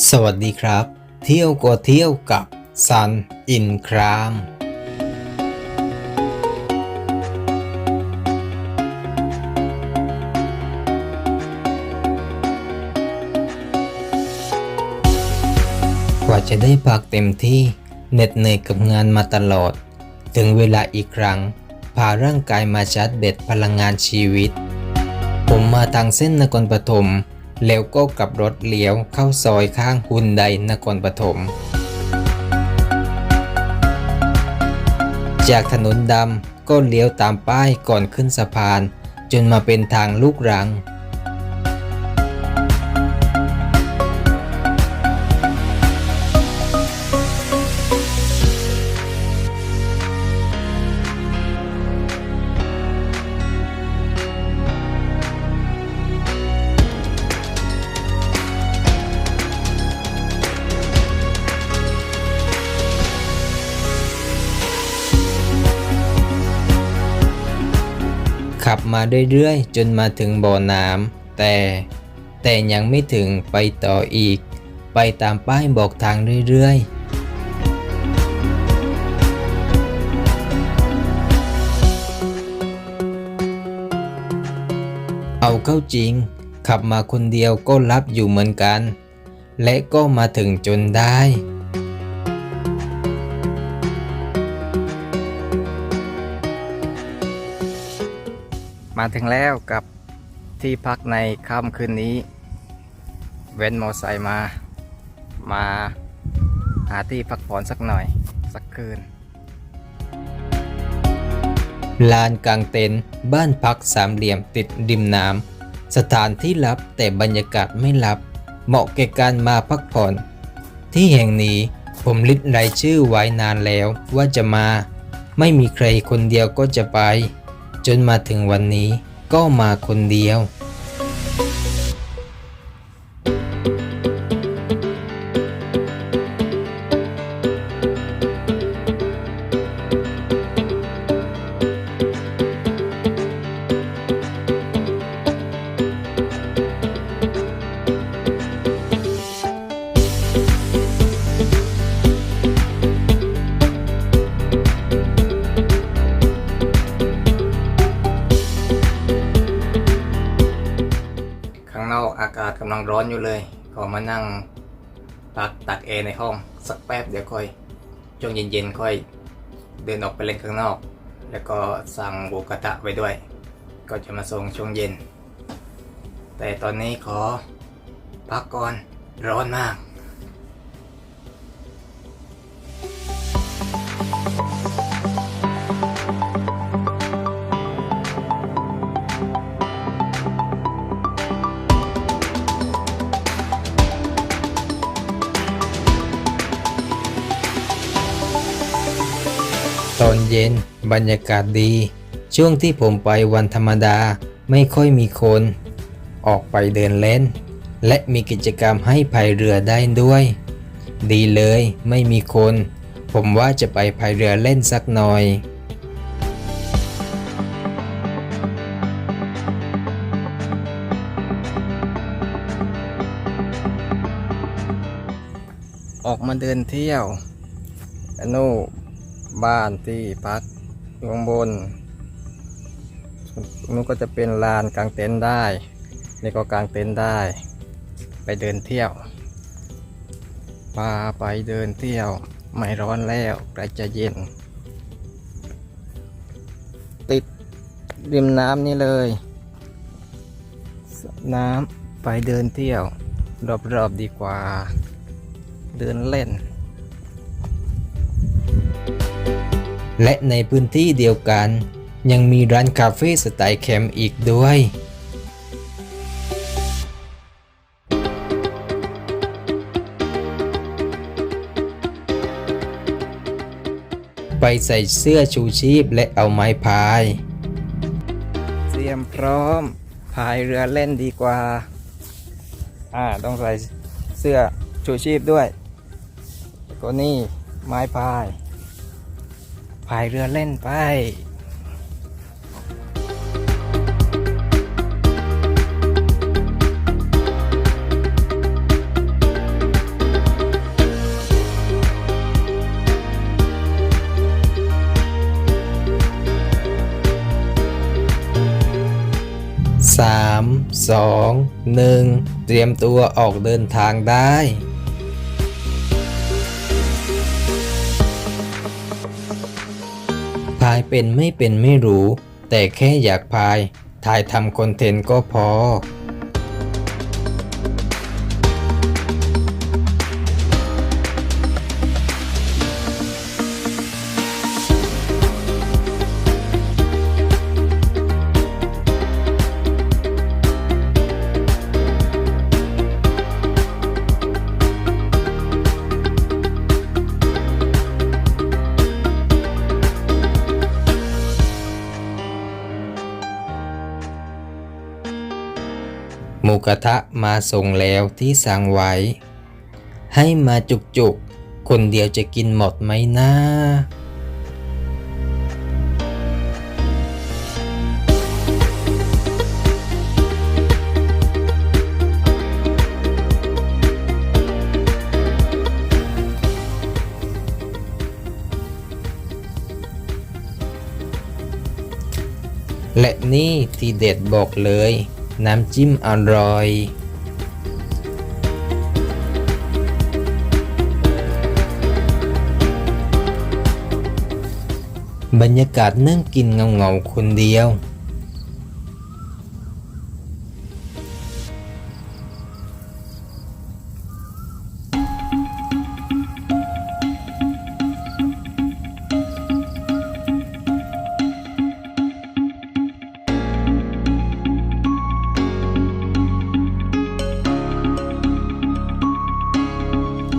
สวัสดีครับ เที่ยวก็เที่ยวกับซันอินครามกว่าจะได้พักเต็มที่เหน็ดเหนื่อยกับงานมาตลอด ถึงเวลาอีกครั้ง พาร่างกายมาชาร์จเบ็ดพลังงานชีวิต ผมมาทางเส้นนครปฐม แล้วก็กลับรถเลี้ยวเข้าซอยข้างฮุนไดนครปฐมจากถนนดำก็เลี้ยวตามป้ายก่อนขึ้นสะพาน จนมาเป็นทางลูกรัง ขับมาเรื่อยๆ จนมาถึงบ่อน้ำแต่ แต่ยังไม่ถึงไปต่ออีก ไปตามป้ายบอกทางเรื่อยๆเอาเข้าจริง ขับมาคนเดียวก็รับอยู่เหมือนกัน และก็มาถึงจนได้ มาถึงแล้วกับที่พักในค่ำคืนนี้ เว้นมอไซค์มา มาหาที่พักผ่อนสักหน่อยสักคืน ลานกลางเต็นท์บ้านพักสามเหลี่ยมติดริมน้ำสถานที่ลับแต่บรรยากาศไม่ลับ เหมาะแก่การมาพักผ่อน ที่แห่งนี้ผมลิดรายชื่อไว้นานแล้วว่าจะมา ไม่มีใครคนเดียวก็จะไป จนมาถึงวันนี้ก็มาคนเดียว กำลังร้อนอยู่เลยก็มานั่งพักตักแอร์ในห้องสักแป๊บเดี๋ยวค่อยช่วงเย็นๆค่อยเดินออกไปเล่นข้างนอก แล้วก็สั่งหมูกระทะไว้ด้วย ก็จะมาส่งช่วงเย็น แต่ตอนนี้ขอพักก่อนร้อนมาก เย็น บรรยากาศดี ช่วงที่ผมไปวันธรรมดาไม่ค่อยมีคน ออกไปเดินเล่น และมีกิจกรรมให้พายเรือได้ด้วย ดีเลยไม่มีคน ผมว่าจะไปพายเรือเล่นสักหน่อยออกมาเดินเที่ยวอนุ บ้านที่พักอยู่ข้างบนนู้นก็จะเป็นลานกลางเต็นท์ได้นี่ก็กลางเต็นท์ได้ ไปเดินเที่ยวพาไปเดินเที่ยว ไม่ร้อนแล้วใกล้จะเย็น ติดริมน้ำนี่เลย น้ำไปเดินเที่ยว รอบๆดีกว่า เดินเล่น และในพื้นที่เดียวกัน ยังมีร้านคาเฟ่สไตล์แคมป์อีกด้วยไปใส่เสื้อชูชีพและเอาไม้พาย เตรียมพร้อม พายเรือเล่นดีกว่า อ่า ต้องใส่เสื้อชูชีพด้วยก็นี่ไม้พาย พายเรือเล่นไปสามสองหนึ่งเตรียมตัวออกเดินทางได้ เป็นไม่เป็นไม่รู้ แต่แค่อยากพาย ถ่ายทำคอนเทนต์ก็พอ กระทะมาส่งแล้วที่สั่งไว้ ให้มาจุกๆ คนเดียวจะกินหมดไหมนะและนี่ที่เด็ดบอกเลย น้ำจิ้มอร่อยบรรยากาศนั่งกินเงาๆคนเดียว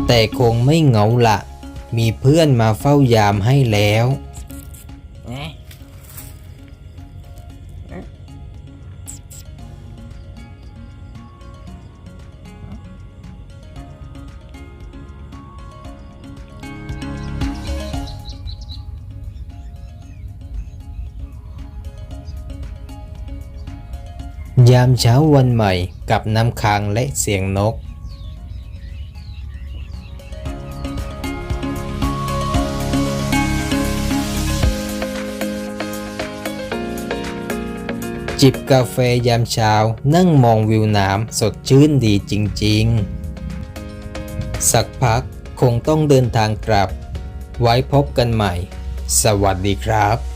แต่คงไม่เหงาละ มีเพื่อนมาเฝ้ายามให้แล้ว ยามเช้าวันใหม่กับน้ำค้างและเสียงนก จิบกาแฟยามเช้า นั่งมองวิวน้ำสดชื่นดีจริงๆ สักพักคงต้องเดินทางกลับ ไว้พบกันใหม่ สวัสดีครับ